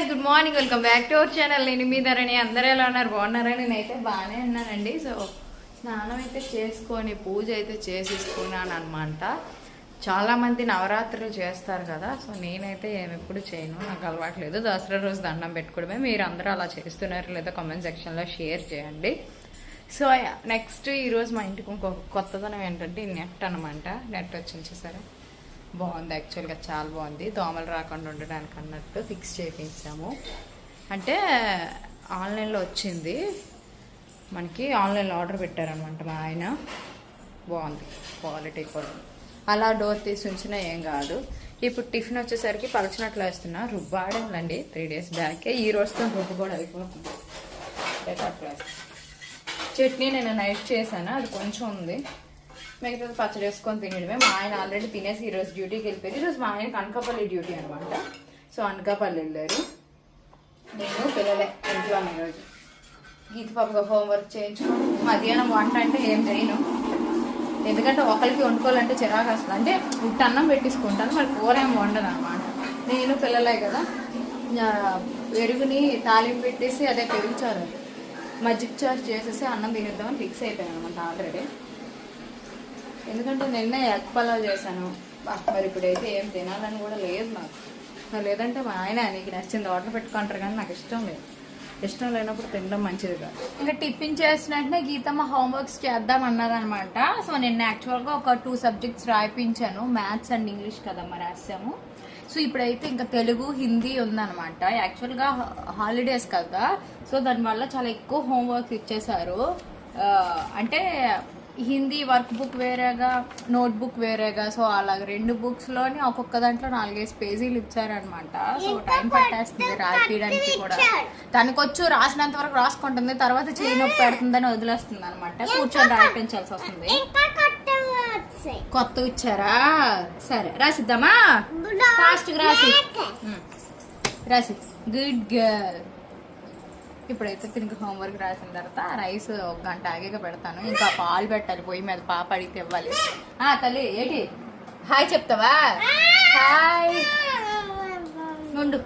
Guys good morning welcome back to our channel నేను మీ ధరణి. అందరూ ఎలా ఉన్నారు? బాగున్నారా? నేనైతే బాగానే ఉన్నానండి. సో స్నానం అయితే చేసుకొని పూజ అయితే చేసేసుకున్నాను అనమాట చాలామంది నవరాత్రులు చేస్తారు కదా. సో నేనైతే ఏమెప్పుడు చేయను. నాకు అలవాట్లేదు దసరా రోజు దండం పెట్టుకోవడమే. మీరు అందరూ అలా చేస్తున్నారు లేదా కామెంట్ సెక్షన్లో షేర్ చేయండి. సో నెక్స్ట్ ఈరోజు మా ఇంటికి ఇంకొక కొత్తదనం ఏంటంటే నెట్ అనమాట నెట్ వచ్చి చూసారా? బాగుంది యాక్చువల్గా చాలా బాగుంది. దోమలు రాకుండా ఉండడానికి అన్నట్టు ఫిక్స్ చేయించాము అంటే ఆన్లైన్లో వచ్చింది. మనకి ఆన్లైన్లో ఆర్డర్ పెట్టారనమాట మా ఆయన. బాగుంది క్వాలిటీ కూడా. అలా డోర్ తీసి ఉంచినా ఏం కాదు. ఇప్పుడు టిఫిన్ వచ్చేసరికి పలచినట్లు వేస్తున్నా. రుబ్బాడండి త్రీ డేస్ బ్యాకే ఈ రోజుతో రుబ్బు కూడా అయిపోతుంది. అట్లా చట్నీ నేను నైట్ చేశాను? అది కొంచెం ఉంది. మిగతాది పచ్చడి వేసుకొని తినడమే. మా ఆయన ఆల్రెడీ తినేసి ఈరోజు డ్యూటీకి వెళ్ళిపోయింది. ఈరోజు మా ఆయనకి అనకాపల్లి డ్యూటీ అనమాట సో అనకాపల్లి వెళ్ళారు. నేను పిల్లలే ఇంట్లో ఈరోజు గీత పాపగా హోంవర్క్ చేయించుకొని మధ్యాహ్నం వంట అంటే ఏం చేయను. ఎందుకంటే ఒకరికి వండుకోవాలంటే చిరాకు వస్తుంది అంటే ఉట్టి అన్నం పెట్టించుకుంటాను మరి కూర ఏం వండదు అనమాట నేను పిల్లలే కదా. పెరుగుని తాలింపు పెట్టేసి అదే పెరుగు చారు. మజ్జిగ చారు చేసేసి అన్నం తినేద్దామని ఫిక్స్ అయిపోయాను అనమాట ఆల్రెడీ ఎందుకంటే నిన్న ఎగ్ పలావ్ చేశాను. మరి ఇప్పుడైతే ఏం తినాలని కూడా లేదు నాకు. లేదంటే మా ఆయన నీకు నచ్చింది ఆర్డర్ పెట్టుకుంటారు కానీ నాకు ఇష్టం లేదు. ఇష్టం లేనప్పుడు తినడం మంచిది కాదు. ఇంకా టిఫిన్ చేసినట్టునే గీతమ్మ హోంవర్క్స్ చేద్దాం అన్నదనమాట సో నిన్న యాక్చువల్గా ఒక టూ సబ్జెక్ట్స్ రాయిపించాను. మ్యాథ్స్ అండ్ ఇంగ్లీష్ కదమ్మ రాసాము సో ఇప్పుడైతే ఇంకా తెలుగు హిందీ ఉందన్నమాట. యాక్చువల్గా హాలిడేస్ కదా. సో దానివల్ల చాలా ఎక్కువ హోంవర్క్ ఇచ్చేసారు అంటే హిందీ వర్క్ బుక్ వేరేగా నోట్ బుక్ వేరేగా సో అలాగ రెండు బుక్స్లోని ఒక్కొక్క దాంట్లో నాలుగైదు పేజీలు ఇచ్చారనమాట సో టైం పట్టేస్తుంది రాయడానికి కూడా. తనకొచ్చు రాసినంత వరకు రాసుకుంటుంది తర్వాత చేయి నొప్పి పెడుతుందని వదిలేస్తుంది అనమాట కూర్చొని రాయిపించాల్సి వస్తుంది. కొత్త ఇచ్చారా? సరే రాసిద్దామా? ఫాస్ట్ రాసి. రాసి. గుడ్ గర్ల్ ఇప్పుడైతే తినకు హోంవర్క్ రాసిన తర్వాత రైస్ ఒక గంట ఆగాక పెడతాను. ఇంకా పాలు పెట్టాలి పొయ్యి మీద పాప అడిగితే ఇవ్వాలి. ఆ తల్లి ఏంటి? హాయ్ చెప్తావా? హాయ్. ఉండు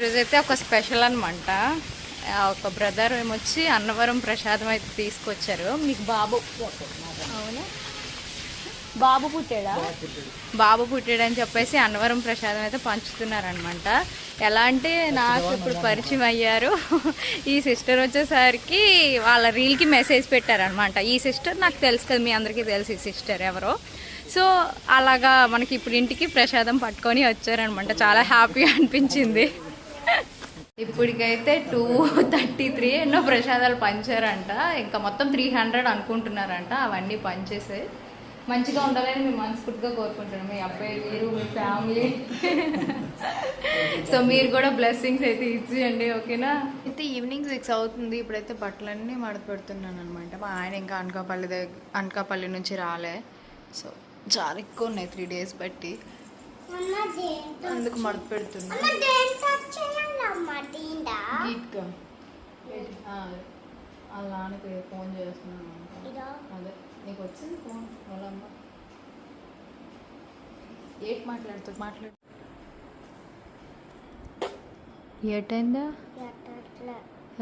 ఈరోజైతే ఒక స్పెషల్ అనమాట ఒక బ్రదర్ ఏమొచ్చి అన్నవరం ప్రసాదం అయితే తీసుకొచ్చారు. మీకు బాబు బాబు పుట్టాడా? బాబు పుట్టాడని చెప్పేసి అన్నవరం ప్రసాదం అయితే పంచుతున్నారనమాట ఎలా అంటే నాకు ఇప్పుడు పరిచయం అయ్యారు. ఈ సిస్టర్ వచ్చేసరికి వాళ్ళ రీల్కి మెసేజ్ పెట్టారనమాట ఈ సిస్టర్ నాకు తెలుసు కదా మీ అందరికీ తెలుసు ఈ సిస్టర్ ఎవరో. సో అలాగా మనకి ఇప్పుడు ఇంటికి ప్రసాదం పట్టుకొని వచ్చారనమాట చాలా హ్యాపీ అనిపించింది. ఇప్పటికైతే టూ థర్టీ త్రీ ఎన్నో ప్రసాదాలు పంచారంట. ఇంకా మొత్తం త్రీ హండ్రెడ్ అనుకుంటున్నారంట. అవన్నీ పంచేసాయి. మంచిగా ఉండాలని మేము మనస్ఫూర్తిగా కోరుకుంటున్నాం. మీ అబ్బాయి మీరు మీ ఫ్యామిలీ సో మీరు కూడా బ్లెస్సింగ్స్ అయితే ఇచ్చేయండి ఓకేనా? అయితే ఈవినింగ్ సిక్స్ అవుతుంది. ఇప్పుడైతే బట్టలన్నీ మడత పెడుతున్నాను అనమాట మా ఆయన ఇంకా అనకాపల్లి దగ్గర అనకాపల్లి నుంచి రాలే. సో చాలా ఎక్కువ ఉన్నాయి త్రీ డేస్ బట్టి. అందుకు మడత పెడుతున్నా. నాన్నకి ఫోన్ చేస్తున్నాను. ఇదో. అదే. నీకు వచ్చింది ఫోన్? వాళ్ళమ్మ ఏటి మాట్లాడుతూ మాట్లాడు. ఏటైందా?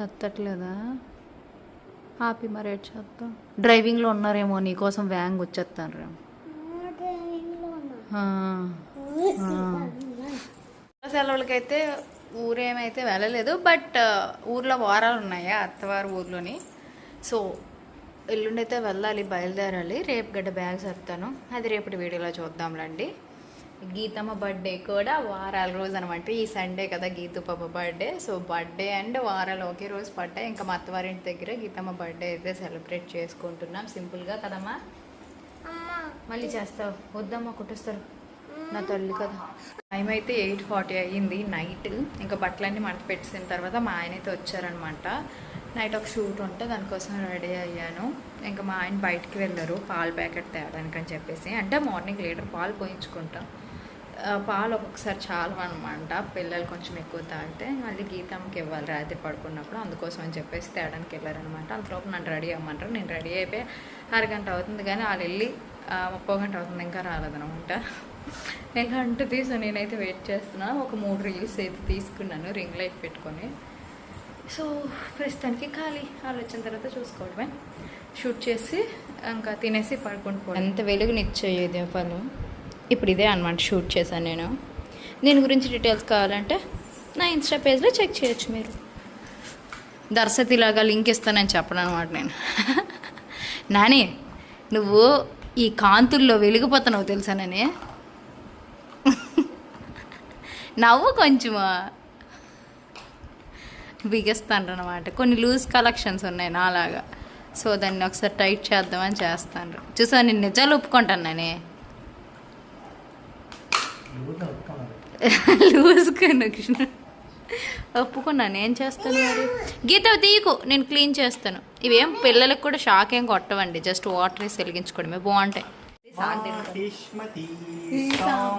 ఎత్తట్లేదా? హ్యాపీ మరి ఎట్ చేద్దాం. డ్రైవింగ్లో ఉన్నారేమో నీకోసం వ్యాంగ్ వచ్చేస్తాను రేమో సెలవులకైతే ఊరేమైతే వెళ్ళలేదు బట్ ఊర్లో వారాలు ఉన్నాయి అత్తవారి ఊర్లోని. సో ఎల్లుండి అయితే వెళ్ళాలి బయలుదేరాలి. రేపు గడ్డ బ్యాగ్ సర్తాను అది రేపటి వీడియోలో చూద్దాంలండి గీతమ్మ బర్త్డే కూడా వారాల రోజు అనమాట ఈ సండే కదా గీతు పాప బర్త్డే సో బర్త్డే అండ్ వారాలు ఒకే రోజు పడ్డాయి. ఇంకా మా అత్తవారింటి దగ్గర గీతమ్మ బర్త్డే అయితే సెలబ్రేట్ చేసుకుంటున్నాం. సింపుల్గా కదమ్మా? మళ్ళీ చేస్తావు. వద్దమ్మా కుట్టిస్తారు. నా తల్లి కదా. టైం అయితే ఎయిట్ ఫార్టీ అయ్యింది నైట్. ఇంకా బట్టలన్నీ మడత పెట్టేసిన తర్వాత మా ఆయన అయితే వచ్చారనమాట నైట్ ఒక షూట్ ఉంటే దానికోసం రెడీ అయ్యాను. ఇంకా మా ఆయన బయటికి వెళ్ళారు. పాలు ప్యాకెట్ తేవడానికి అని చెప్పేసి. అంటే మార్నింగ్ లీటర్ పాలు పోయించుకుంటాం. పాలు ఒక్కొక్కసారి చాలు అనమాట పిల్లలు కొంచెం ఎక్కువ తాగితే మళ్ళీ గీతమ్మకి ఇవ్వాలి. రాత్రి పడుకున్నప్పుడు అందుకోసం అని చెప్పేసి తేడానికి వెళ్ళారనమాట అంతలోపు నన్ను రెడీ అవ్వమంటారు. నేను రెడీ అయిపోయి అరగంట అవుతుంది కానీ వాళ్ళు వెళ్ళి ముప్పో గంట అవుతుంది ఇంకా రాలేదనమాట ఇలాంటి తీసు నేనైతే వెయిట్ చేస్తున్నాను ఒక మూడు రీల్స్ అయితే తీసుకున్నాను. రింగ్ లైట్ పెట్టుకొని. సో ప్రస్తుతానికి ఖాళీ వాళ్ళు వచ్చిన తర్వాత చూసుకోవడమే. షూట్ చేసి ఇంకా తినేసి పడుకుంటు పోవడం. ఎంత వెలుగునిచ్చాయి దీపాలు ఇప్పుడు ఇదే అనమాట షూట్ చేశాను నేను. దీని గురించి డీటెయిల్స్ కావాలంటే నా ఇన్స్టా పేజ్లో చెక్ చేయొచ్చు మీరు. దర్శతి లాగా లింక్ ఇస్తానని చెప్పను అనమాట నేను. నాని నువ్వు ఈ కాంతుల్లో వెలిగిపోతున్నావు తెలుసానని నవ్వు కొంచెమా? బిగిస్తాను అనమాట కొన్ని లూజ్ కలెక్షన్స్ ఉన్నాయి నాలాగా. సో దాన్ని ఒకసారి టైట్ చేద్దామని చేస్తాను చూసా నేను నిజాలు ఒప్పుకుంటాను నాని. Loose connection. ఒప్పుకున్నాను ఏం చేస్తాను మరి? గీత తీయకు నేను క్లీన్ చేస్తాను. ఇవేం పిల్లలకు కూడా షాక్ ఏం కొట్టవండి. జస్ట్ వాటర్ వేసి వెలిగించుకోవడమే. బాగుంటాయి.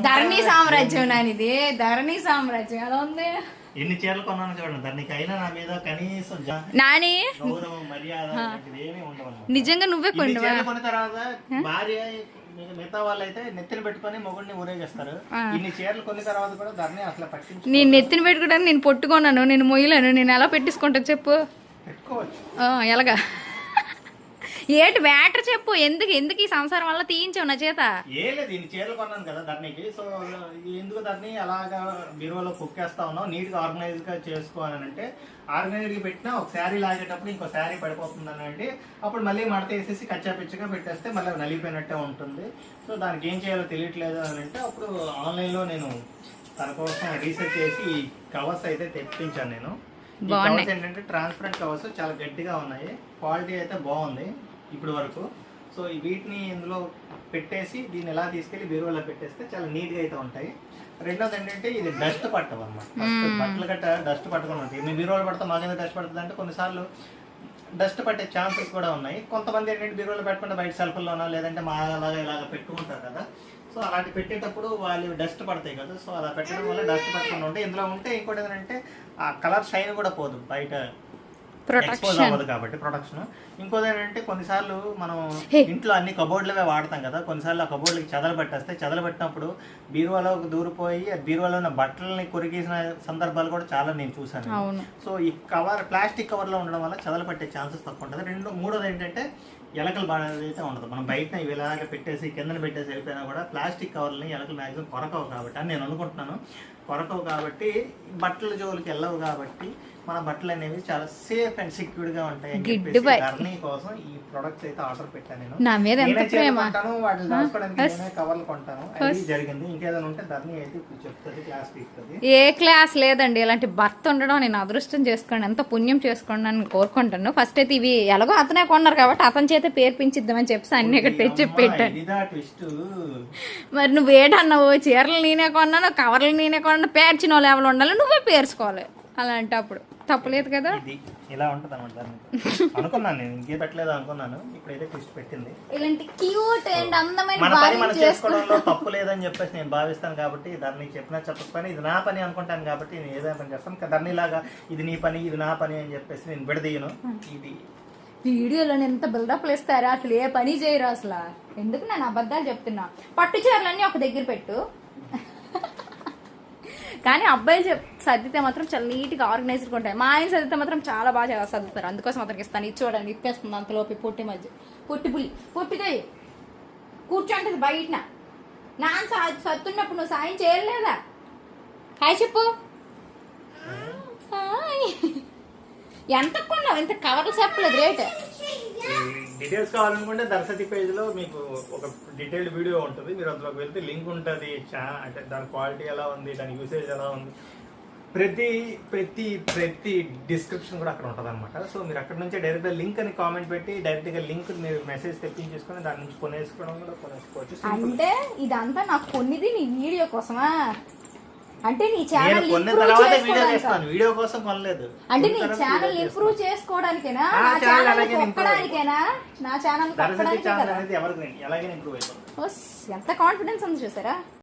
ధరణి సామ్రాజ్యం నానిది. ధరణి సామ్రాజ్యం. ఎలా ఉంది? ఎన్ని చీరలు కొన్నాను చూడండి. దానికి అయినా నా మీద కనీసం నాని? గౌరవం మర్యాద ఇలాంటివి ఏమీ ఉండవన్నమాట. నిజంగా నువ్వే కొండవా చీరలు కొన్న తర్వాత భార్య మిగ- మిగతా వాళ్ళు అయితే నెత్తిన పెట్టుకొని మొగుడిని ఊరేగిస్తారు. ఇన్ని చీరలు కొన్న తర్వాత కూడా ధరని అసలు పట్టించు నేను నెత్తిన పెట్టుకోవడానికి నేను పొట్టుకున్నాను నేను మొయ్యలేను నేను ఎలా పెట్టించుకుంటా చెప్పు? పెట్టుకోవచ్చు. ఎలాగా? ఏంటి మ్యాటర్ చెప్పు. ఎందుకు ఎందుకు ఈ సంసారం వల్ల తీయించావు నా చేత? ఏ లేదు ఇన్ని చీరలు కొన్నాను కదా ధరణికి సో ఎందుకు ధరణి అలాగా బీరువాలో కుక్కేస్తా ఉన్నావు? నీట్గా ఆర్గనైజ్గా చేసుకోవాలని అంటే ఆర్గనైజ్గా పెట్టినా ఒక శారీ లాగేటప్పుడు ఇంకో శారీ పడిపోతుందని అంటే అప్పుడు మళ్ళీ మడత వేసేసి కచ్చా పిచ్చగా పెట్టేస్తే మళ్ళీ నలిగిపోయినట్టే ఉంటుంది. సో దానికి ఏం చేయాలో తెలియట్లేదు అని అంటే అప్పుడు ఆన్లైన్లో నేను తన కోసం రీసెర్చ్ చేసి ఈ కవర్స్ అయితే తెప్పించాను నేను. ఏంటంటే ట్రాన్స్పరెంట్ కవర్స్ చాలా గట్టిగా ఉన్నాయి. క్వాలిటీ అయితే బాగుంది. ఇప్పుడు వరకు. సో వీటిని ఇందులో పెట్టేసి దీన్ని ఎలా తీసుకెళ్ళి బీరువాలో పెట్టేస్తే చాలా నీట్గా అయితే ఉంటాయి. రెండోది ఏంటంటే ఇది డస్ట్ పట్టవు అనమాట బట్టలు గట్ట డస్ట్ పట్టకుండా ఉంటాయి. మీ బీరువాలో పడితే మాకేదో డస్ట్ పడుతుంది అంటే కొన్నిసార్లు డస్ట్ పట్టే ఛాన్సెస్ కూడా ఉన్నాయి. కొంతమంది ఏంటంటే బీరువాలో పెట్టకుండా బయట సెల్ఫ్లోనో లేదంటే మా అలాగా ఇలాగ పెట్టుకుంటారు కదా. సో అలాంటి పెట్టేటప్పుడు వాళ్ళు డస్ట్ పడతాయి కదా. సో అలా పెట్టడం వల్ల డస్ట్ పట్టకుండా ఉంటాయి ఇందులో ఉంటే ఇంకోటి ఏంటంటే ఆ కలర్ షైన్ కూడా పోదు బయట. ఎక్స్పోజ్ ప్రొటెక్షన్ అవ్వదు కాబట్టి ప్రొడక్షన్ ఇంకోది ఏంటంటే కొన్నిసార్లు మనం. ఇంట్లో అన్ని కబోర్డ్లవే వాడతాం కదా. కొన్నిసార్లు ఆ కబోర్డ్లకి చెదలు పెట్టేస్తే చెదలు పెట్టినప్పుడు బీరువాలో దూరిపోయి బీరువాలో ఉన్న బట్టలని కొరికేసిన సందర్భాలు కూడా చాలా నేను అవును. సో ఈ కవర్ ప్లాస్టిక్ కవర్లో ఉండడం వల్ల చెదలు పట్టే ఛాన్సెస్ తక్కువ ఉంటుంది. రెండు మూడోది ఏంటంటే ఎలకలు బాగా అయితే ఉండదు. మనం బయట ఇవి ఇలాగ పెట్టేసి కిందన పెట్టేసి వెళ్ళిపోయినా కూడా ప్లాస్టిక్ కవర్లని ఎలకలు మ్యాక్సిమం కొరకవు కాబట్టి అని నేను అనుకుంటున్నాను. కొరకవు కాబట్టి బట్టల జోలికి వెళ్ళవు కాబట్టి మన బట్టలు అనేవి చాలా సేఫ్ అండ్ సెక్యూర్డ్గా ఉంటాయి చెప్పేసి. ధరణి కోసం ఈ ప్రొడక్ట్స్ అయితే ఆర్డర్ పెట్టాను నేను. నా మీద ఎంత నేనే చీరలు ప్రేమ? కొంటాను వాటిని దాచుకోవడానికి నేనే కవర్లు కొంటాను. అది జరిగింది. ఇంకేదైనా ఉంటే ధరణి అయితే చెప్తుంది క్లాస్ పీక్తుంది ఏ క్లాస్ లేదండి. ఇలాంటి భర్త ఉండడం నేను అదృష్టం చేసుకోండి ఎంత పుణ్యం చేసుకోండి అని కోరుకుంటాను. ఫస్ట్ అయితే ఇవి ఎలాగో అతనే కొన్నారు కాబట్టి అతని చేత పేర్పించిద్దామని చెప్పి అన్ని ఇక్కడ తెచ్చి పెట్టాను. మరి నువ్వు ఏటన్నావు చీరలు నేనే కొన్నాను కవర్లు నేనే కొన్నాను పేర్చిన వాళ్ళు ఎవరు ఉండాలి నువ్వే పేర్చుకోవాలి. అలాంటప్పుడు. తప్పలేదు కదా? ఇది ఇలా ఉంటది అనమాట దాన్ని అనుకున్నాను నేను ఇంకే పెట్టలేదు అనుకున్నాను. ఇప్పుడైతే ట్విస్ట్ పెట్టింది. ఇలాంటి క్యూట్ అండ్ అందమైన మన పని మనం చేసుకో చేసుకోవడంలో తప్పు లేదని చెప్పేసి నేను భావిస్తాను కాబట్టి దాన్ని చెప్పినా చెప్పకపోయినా ఇది నా పని అనుకుంటాను కాబట్టి నేను ఏదైనా పని చేస్తాను. దాన్ని ఇలాగా ఇది నీ పని ఇది నా పని అని చెప్పేసి నేను విడదీయను. ఇది వీడియోలో ఎంత బిల్డప్ ఇస్తారా అసలు ఏ పని చేయరు అసలు? ఎందుకు నేను అబద్ధాలు చెప్తున్నా? పట్టు చీరలన్నీ ఒక దగ్గర పెట్టు. కానీ అబ్బాయిలు చెప్ సర్దితే మాత్రం చాలా నీట్గా ఆర్గనైజ్డ్గా ఉంటాయి. మా ఆయన సర్దితే మాత్రం చాలా బాగా సర్దుతారు. అందుకోసం అతనికి ఇస్తాను. ఇది చూడండి ఇప్పేస్తుంది అంతలోపి పొట్టి మధ్య. పొట్టి పులి. పొట్టిదే కూర్చోంటది బయటన. నాన్న సా సర్దున్నప్పుడు నువ్వు సాయం చేయలేదా? హాయ్ చెప్పు. ఎంత కొన్నావు? ఇంత కవర్లు చెప్పలేదు రేట్? డీటెయిల్స్ కావాలనుకుంటే దర్శతి పేజ్లో మీకు ఒక డీటెయిల్డ్ వీడియో ఉంటుంది. మీరు అందులోకి వెళ్తే లింక్ ఉంటుంది. చా- అంటే దాని క్వాలిటీ ఎలా ఉంది దాని యూసేజ్ ఎలా ఉంది. ప్రతి ప్రతి ప్రతి డిస్క్రిప్షన్ కూడా అక్కడ ఉంటుంది అనమాట సో మీరు అక్కడ నుంచి డైరెక్ట్గా లింక్ అని కామెంట్ పెట్టి డైరెక్ట్గా లింక్ మీరు మెసేజ్ తెప్పించేసుకొని దాని నుంచి కొనేసుకోవడం కూడా కొనేసుకోవచ్చు. అంటే ఇదంతా నాకు కొన్నిది నీ వీడియో కోసమా? అంటే నీ ఛానల్ కొన్న ఇంప్రూవ్ తర్వాత వీడియో చేస్తాను. వీడియో కోసం కొనలేదు. అంటే నీ ఛానల్ ఇంప్రూవ్. చేసుకోవడానికేనా? నా ఛానల్ ఒక్కడానికేనా నా ఛానల్ కదా. ఎవరికి ఇంప్రూవ్ అయిపోతుంది. ఎంత కాన్ఫిడెన్స్ ఉంది చూసారా?